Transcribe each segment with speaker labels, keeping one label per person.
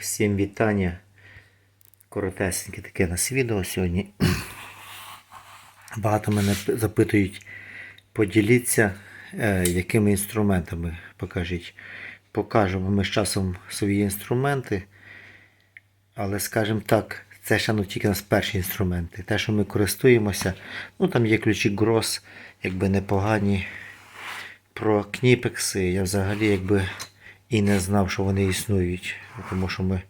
Speaker 1: Всім вітання. Коротесеньке таке нас відео сьогодні. Багато мене запитують, поділіться, е, якими інструментами покажіть. Покажемо ми з часом свої інструменти. Але, скажімо так, це ще ну, тільки у нас перші інструменти. Те, що ми користуємося, ну там є ключі Грос, якби непогані. Про кніпекси я взагалі якби і не знав, що вони існують. Тому що ми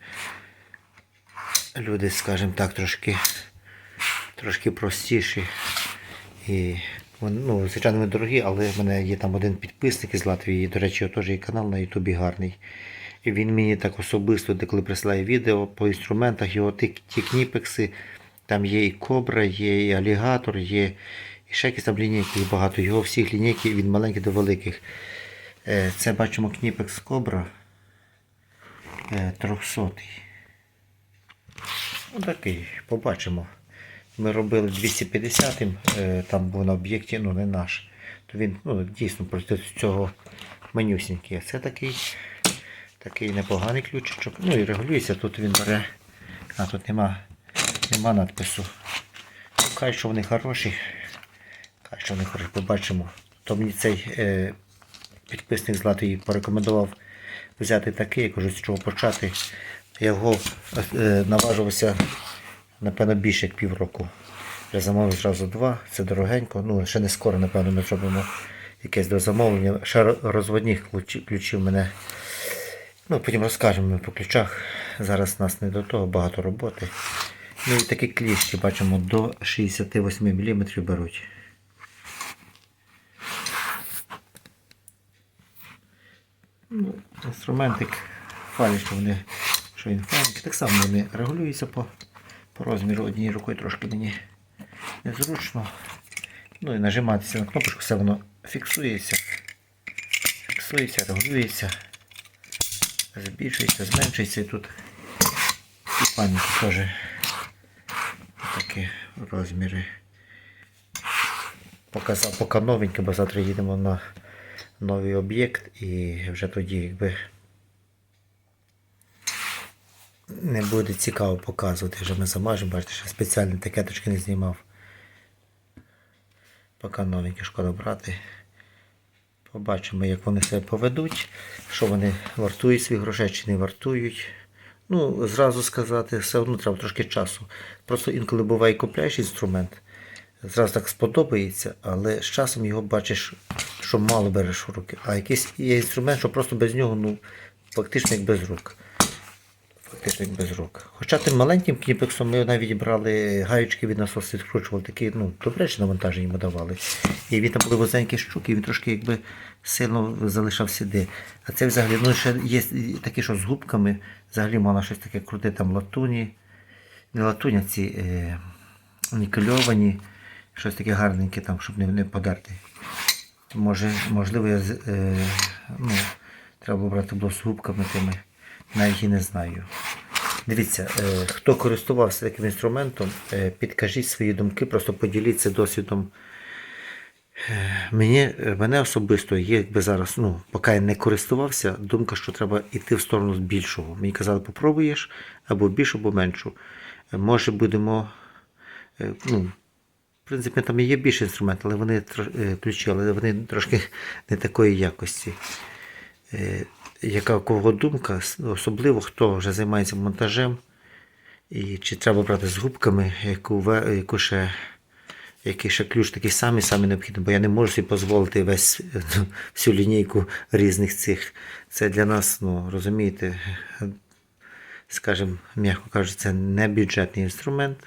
Speaker 1: люди, скажімо так, трошки, трошки простіші. І ну, звичайно, вони дорогі, але в мене є там один підписник із Латвії. До речі, теж є канал на Ютубі гарний. І він мені так особисто, де коли присилає відео по інструментах, його ті, ті кніпекси, там є і кобра, є і алігатор, є і ще якісь там лінійки, багато. Його всіх лінійки від маленьких до великих. Е, Це бачимо кніпекс кобра е, 300. Ну побачимо. Ми робили 250 е, там був на об'єкті, ну не наш. То він ну, дійсно проти цього менюсінький. А це такий такий непоганий ключичок. Ну і регулюється, тут він бере. А тут нема, нема надпису. Хай що вони хороші. Хай що вони хороші, побачимо. То мені цей підписник з Латвії порекомендував взяти такий, я кажу, з чого почати. Я його е, наважувався, напевно, більше як півроку. Я замовив зразу два, це дорогенько. Ну, ще не скоро, напевно, ми зробимо якесь до замовлення. Ще розводних ключів мене. Ну, потім розкажемо ми по ключах. Зараз у нас не до того, багато роботи. Ну і такі кліщі, бачимо, до 68 мм беруть. Ну, інструментик що вони що він файний. Так само вони регулюються по, по розміру однією рукою трошки мені незручно. Ну і нажиматися на кнопочку, все воно фіксується. Фіксується, регулюється, збільшується, зменшується і тут і пам'яті теж такі розміри. Показав поки новеньке, бо завтра їдемо на новий об'єкт і вже тоді якби не буде цікаво показувати, вже ми замажемо, бачите, що спеціальні такеточки не знімав. Поки новеньке шкода брати. Побачимо, як вони себе поведуть, що вони вартують свої грошей чи не вартують. Ну, зразу сказати, все одно треба трошки часу. Просто інколи буває купляєш інструмент, зразу так сподобається, але з часом його бачиш, що мало береш в руки. А якийсь є інструмент, що просто без нього, ну, фактично як без рук. Фактично як без рук. Хоча тим маленьким кніпексом ми навіть брали гаючки від насосу, відкручували такі, ну, добречі навантаження йому давали. І він там були вузенькі щуки, він трошки якби сильно залишав сліди. А це взагалі, ну ще є такі, що з губками, взагалі можна щось таке крути, там латуні, не латуні, а ці е, нікельовані, щось таке гарненьке, там, щоб не, не подерти. Може, можливо, я, е, ну, треба брати було з губками тими, навіть і не знаю. Дивіться, е, хто користувався таким інструментом, е, підкажіть свої думки, просто поділіться досвідом. Е, Мені, е, мене особисто якби зараз, ну, поки я не користувався, думка, що треба йти в сторону більшого. Мені казали, попробуєш або більшу, або меншу. Е, Може будемо. Ну, принципі, там є більше інструментів, але вони е, ключі, але вони трошки не такої якості. Е, Яка у кого думка, особливо хто вже займається монтажем, і чи треба брати з губками, яку, яку ще, який ще ключ такий самий, самий необхідний, бо я не можу собі дозволити весь, всю лінійку різних цих. Це для нас, ну, розумієте, скажімо, м'яко кажучи, це не бюджетний інструмент.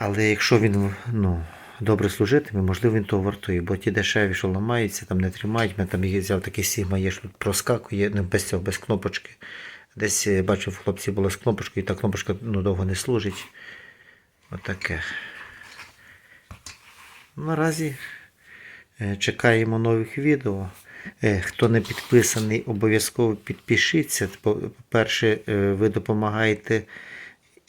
Speaker 1: Але якщо він ну, добре служитиме, можливо, він того вартує. Бо ті дешеві, що ламаються, там не тримають. Мене там взяв такий Sigma, є, що проскакує, ну, без цього, без кнопочки. Десь е, бачив, хлопці було з кнопочкою, і та кнопочка ну, довго не служить. Отаке. Наразі е, чекаємо нових відео. Е, Хто не підписаний, обов'язково підпишіться. По- По-перше, ви допомагаєте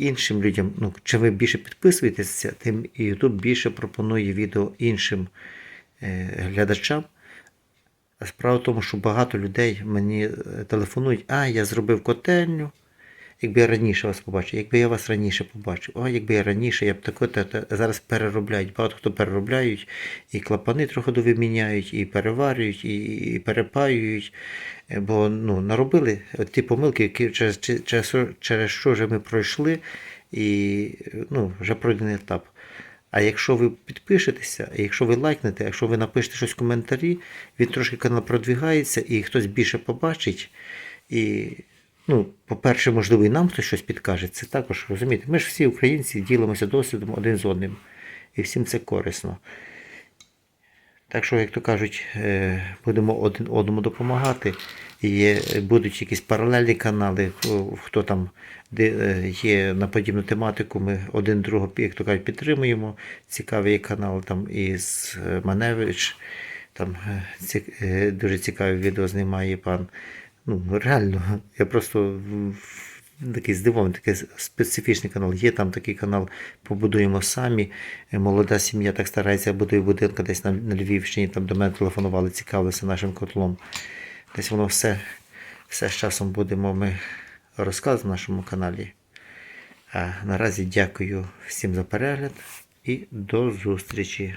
Speaker 1: іншим людям. Ну, чим ви більше підписуєтеся, тим YouTube більше пропонує відео іншим е, глядачам. Справа в тому, що багато людей мені е, телефонують, а я зробив котельню. Якби я раніше вас побачив, якби я вас раніше побачив, а якби я раніше, я б таке, та, та, зараз переробляють. Багато хто переробляють, і клапани трохи довиміняють, і переварюють, і, і перепаюють. Е, Бо ну, наробили ті помилки, які через, через, через що вже ми пройшли, і ну, вже пройдений етап. А якщо ви підпишетеся, якщо ви лайкнете, якщо ви напишете щось в коментарі, він трошки канал продвигається, і хтось більше побачить. І, ну, по-перше, можливо, і нам хтось щось підкаже. Це також розумієте. Ми ж всі українці ділимося досвідом один з одним. І всім це корисно. Так що, як то кажуть, е, будемо один одному допомагати. Є, будуть якісь паралельні канали, хто- там де е, є на подібну тематику, ми один другого, як то кажуть, підтримуємо. Цікавий канал там із е, Маневич. Там дуже цікаві відео знімає пан. Ну, реально, я просто такий здивований, такий специфічний канал. Є там такий канал Побудуємо самі. Е, Молода сім'я так старається, будує будинки десь на, на Львівщині, там до мене телефонували, цікавилися нашим котлом. Десь воно все, все з часом будемо ми розказувати в нашому каналі. А наразі дякую всім за перегляд і до зустрічі.